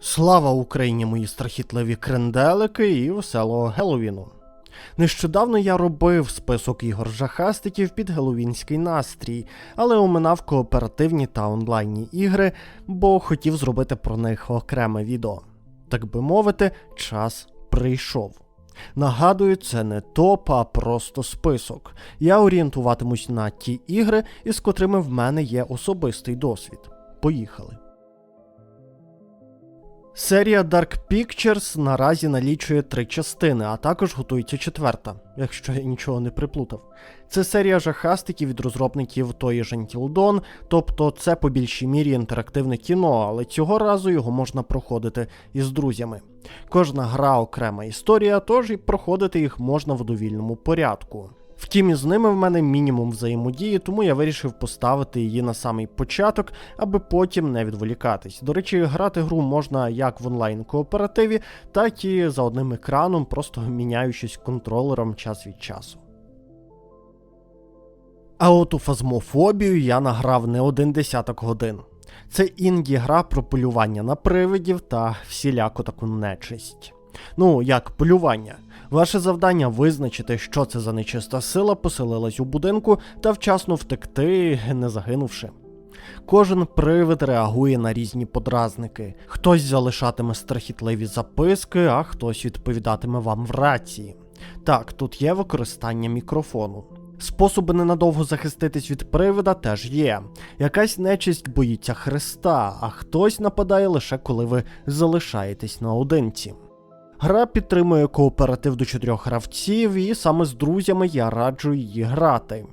Слава Україні, мої страхітливі кренделики і веселого Геловіну. Нещодавно я робив список ігор жахастиків під геловінський настрій, але оминав кооперативні та онлайнні ігри, бо хотів зробити про них окреме відео. Так би мовити, час прийшов. Нагадую, це не топ, а просто список. Я орієнтуватимусь на ті ігри, із котрими в мене є особистий досвід. Поїхали. Серія Dark Pictures наразі налічує три частини, а також готується четверта, якщо я нічого не приплутав. Це серія жахастиків від розробників тої ж Dawn, тобто це по більшій мірі інтерактивне кіно, але цього разу його можна проходити із друзями. Кожна гра окрема історія, тож і проходити їх можна в довільному порядку. Втім, із ними в мене мінімум взаємодії, тому я вирішив поставити її на самий початок, аби потім не відволікатись. До речі, грати гру можна як в онлайн кооперативі, так і за одним екраном, просто міняючись контролером час від часу. А от у фазмофобію я награв не один десяток годин. Це інді-гра про полювання на привидів та всіляку таку нечисть. Ну, як полювання. Ваше завдання визначити, що це за нечиста сила поселилась у будинку та вчасно втекти, не загинувши. Кожен привид реагує на різні подразники. Хтось залишатиме страхітливі записки, а хтось відповідатиме вам в рації. Так, тут є використання мікрофону. Способи ненадовго захиститись від привида теж є. Якась нечисть боїться Христа, а хтось нападає лише коли ви залишаєтесь наодинці. Гра підтримує кооператив до чотирьох гравців, і саме з друзями я раджу її грати.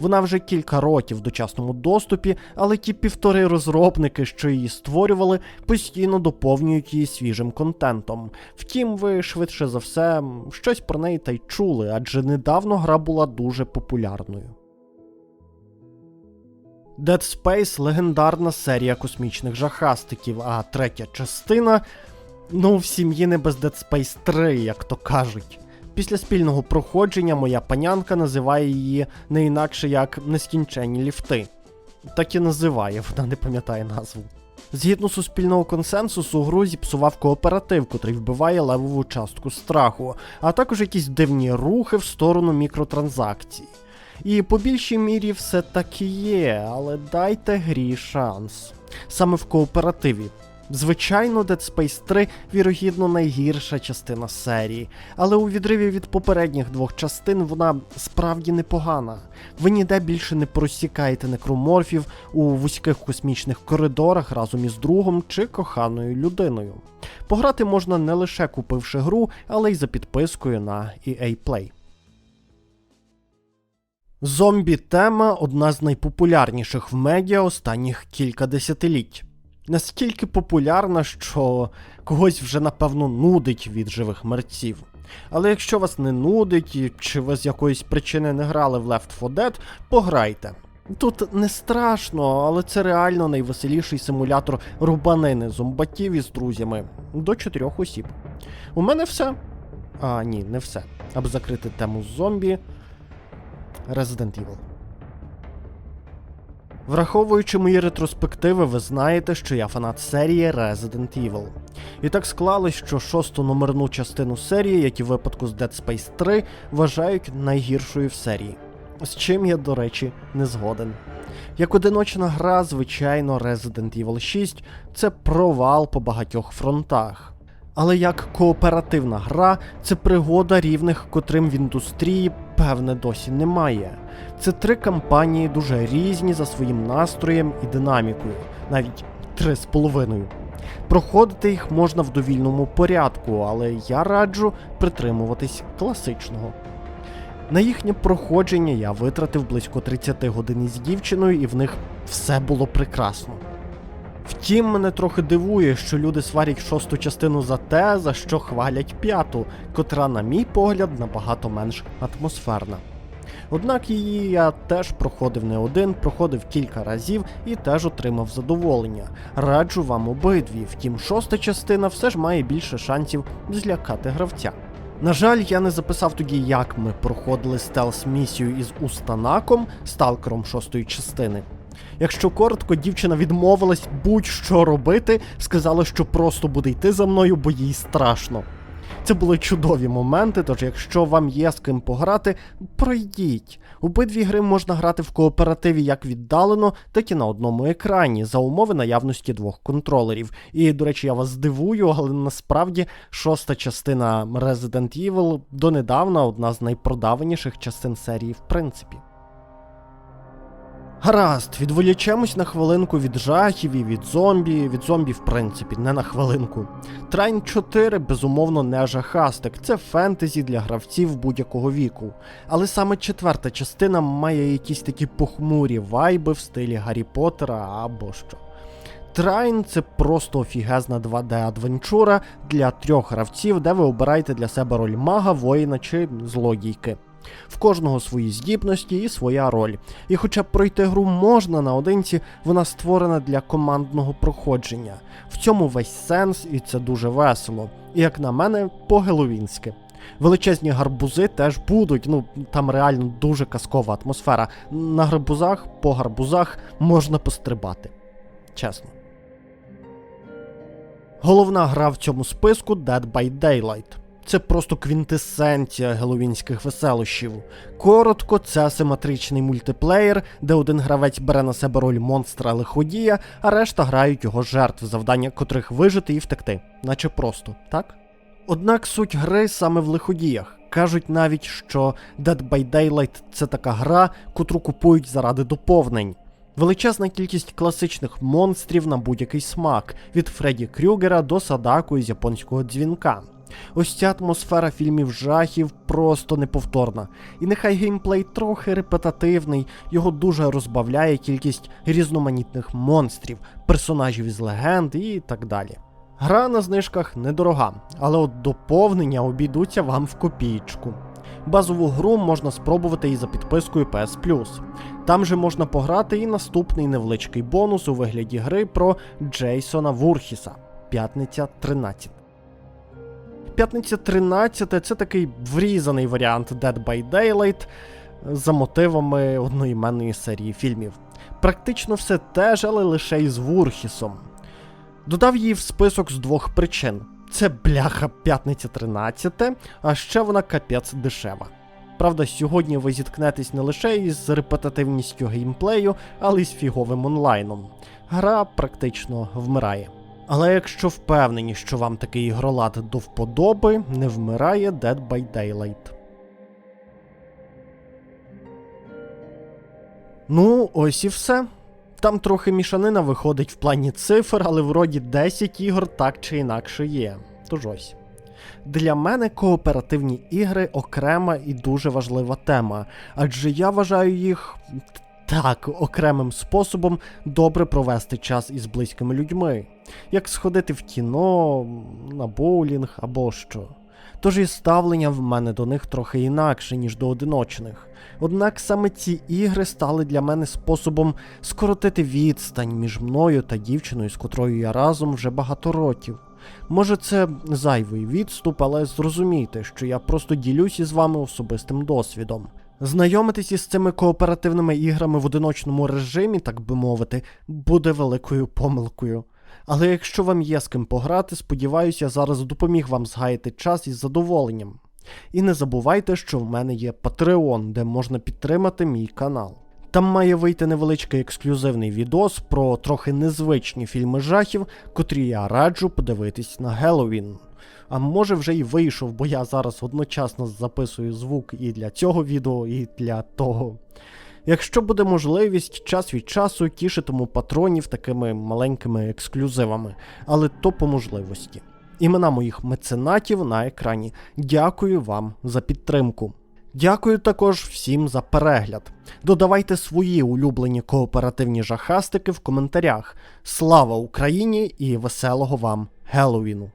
Вона вже кілька років в дочасному доступі, але ті півтори розробники, що її створювали, постійно доповнюють її свіжим контентом. Втім, ви швидше за все щось про неї та й чули, адже недавно гра була дуже популярною. Dead Space легендарна серія космічних жахастиків, а третя частина Ну, в сім'ї не без Dead Space 3, як то кажуть. Після спільного проходження моя панянка називає її не інакше як нескінченні ліфти. Так і називає, вона не пам'ятає назву. Згідно суспільного консенсусу, гру зіпсував кооператив, котрий вбиває левову частку страху, а також якісь дивні рухи в сторону мікротранзакцій. І по більшій мірі все так і є, але дайте грі шанс. Саме в кооперативі. Звичайно, Dead Space 3 вірогідно найгірша частина серії, але у відриві від попередніх двох частин вона справді непогана. Ви ніде більше не просікаєте некроморфів у вузьких космічних коридорах разом із другом чи коханою людиною. Пограти можна не лише купивши гру, але й за підпискою на EA Play. Зомбі тема одна з найпопулярніших в медіа останніх кілька десятиліть настільки популярна, що когось вже напевно нудить від живих мерців. Але якщо вас не нудить, чи ви з якоїсь причини не грали в Left 4 Dead, пограйте. Тут не страшно, але це реально найвеселіший симулятор рубанини зомбатів із друзями до чотирьох осіб. У мене все. А, ні, не все. Аби закрити тему зомбі. Resident Evil. Враховуючи мої ретроспективи, ви знаєте, що я фанат серії Resident Evil. І так склалось, що шосту номерну частину серії, як і в випадку з Dead Space 3, вважають найгіршою в серії. З чим я, до речі, не згоден. Як одиночна гра, звичайно, Resident Evil 6 це провал по багатьох фронтах. Але як кооперативна гра, це пригода рівних, котрим в індустрії, певне, досі немає. Це три кампанії дуже різні за своїм настроєм і динамікою, навіть три з половиною. Проходити їх можна в довільному порядку, але я раджу притримуватись класичного. На їхнє проходження я витратив близько 30 годин із дівчиною, і в них все було прекрасно. Втім, мене трохи дивує, що люди сварять шосту частину за те, за що хвалять п'яту, котра, на мій погляд, набагато менш атмосферна. Однак її я теж проходив не один, проходив кілька разів і теж отримав задоволення. Раджу вам обидві, втім, шоста частина все ж має більше шансів злякати гравця. На жаль, я не записав тоді, як ми проходили стелс місію із Устанаком, сталкером шостої частини. Якщо коротко, дівчина відмовилась будь-що робити, сказала, що просто буде йти за мною, бо їй страшно. Це були чудові моменти, тож якщо вам є з ким пограти, пройдіть. Обидві гри можна грати в кооперативі як віддалено, так і на одному екрані, за умови наявності двох контролерів. І, до речі, я вас здивую, але насправді шоста частина Resident Evil донедавна одна з найпродаваніших частин серії, в принципі. Гаразд, відволічемось на хвилинку від жахів і від зомбі, від зомбі, в принципі, не на хвилинку. Трайн 4, безумовно, не жахастик, це фентезі для гравців будь-якого віку. Але саме четверта частина має якісь такі похмурі вайби в стилі Гаррі Поттера або що. Трайн це просто офігезна 2D-адвенчура для трьох гравців, де ви обираєте для себе роль мага, воїна чи злодійки. В кожного свої здібності і своя роль. І хоча пройти гру можна наодинці, вона створена для командного проходження. В цьому весь сенс, і це дуже весело. І як на мене, по-геловінськи. Величезні гарбузи теж будуть, ну там реально дуже казкова атмосфера. На гарбузах, по гарбузах можна пострибати. Чесно. Головна гра в цьому списку Dead by Daylight. Це просто квінтесенція геловінських веселощів. Коротко, це асиметричний мультиплеєр, де один гравець бере на себе роль монстра лиходія, а решта грають його жертв, завдання котрих вижити і втекти, наче просто, так? Однак суть гри саме в лиходіях. Кажуть навіть, що Dead by Daylight це така гра, котру купують заради доповнень. Величезна кількість класичних монстрів на будь-який смак, від Фредді Крюгера до Садаку із японського дзвінка. Ось ця атмосфера фільмів жахів просто неповторна. І нехай геймплей трохи репетативний, його дуже розбавляє кількість різноманітних монстрів, персонажів із легенд і так далі. Гра на знижках недорога, але от доповнення обійдуться вам в копійку. Базову гру можна спробувати і за підпискою PS Plus. Там же можна пограти і наступний невеличкий бонус у вигляді гри про Джейсона Вурхіса. П'ятниця 13. П'ятниця 13 це такий врізаний варіант Dead by Daylight за мотивами одноіменної серії фільмів. Практично все те ж, але лише із Вурхісом. Додав її в список з двох причин. Це бляха п'ятниця 13, а ще вона капець дешева. Правда, сьогодні ви зіткнетесь не лише із репетативністю геймплею, але й з фіговим онлайном. Гра практично вмирає. Але якщо впевнені, що вам такий ігролад до вподоби, не вмирає Dead by Daylight. Ну, ось і все. Там трохи мішанина виходить в плані цифр, але вроді 10 ігор так чи інакше є. Тож ось. Для мене кооперативні ігри окрема і дуже важлива тема, адже я вважаю їх так окремим способом добре провести час із близькими людьми, як сходити в кіно, на боулінг або що. Тож і ставлення в мене до них трохи інакше, ніж до одиночних. Однак саме ці ігри стали для мене способом скоротити відстань між мною та дівчиною, з котрою я разом вже багато років. Може, це зайвий відступ, але зрозумійте, що я просто ділюсь із вами особистим досвідом. Знайомитись із цими кооперативними іграми в одиночному режимі, так би мовити, буде великою помилкою. Але якщо вам є з ким пограти, сподіваюся, я зараз допоміг вам згаяти час із задоволенням. І не забувайте, що в мене є Patreon, де можна підтримати мій канал. Там має вийти невеличкий ексклюзивний відос про трохи незвичні фільми жахів, котрі я раджу подивитись на Геловін. А може вже й вийшов, бо я зараз одночасно записую звук і для цього відео, і для того. Якщо буде можливість, час від часу тішитиму патронів такими маленькими ексклюзивами, але то по можливості. Імена моїх меценатів на екрані. Дякую вам за підтримку. Дякую також всім за перегляд. Додавайте свої улюблені кооперативні жахастики в коментарях. Слава Україні і веселого вам Геловіну!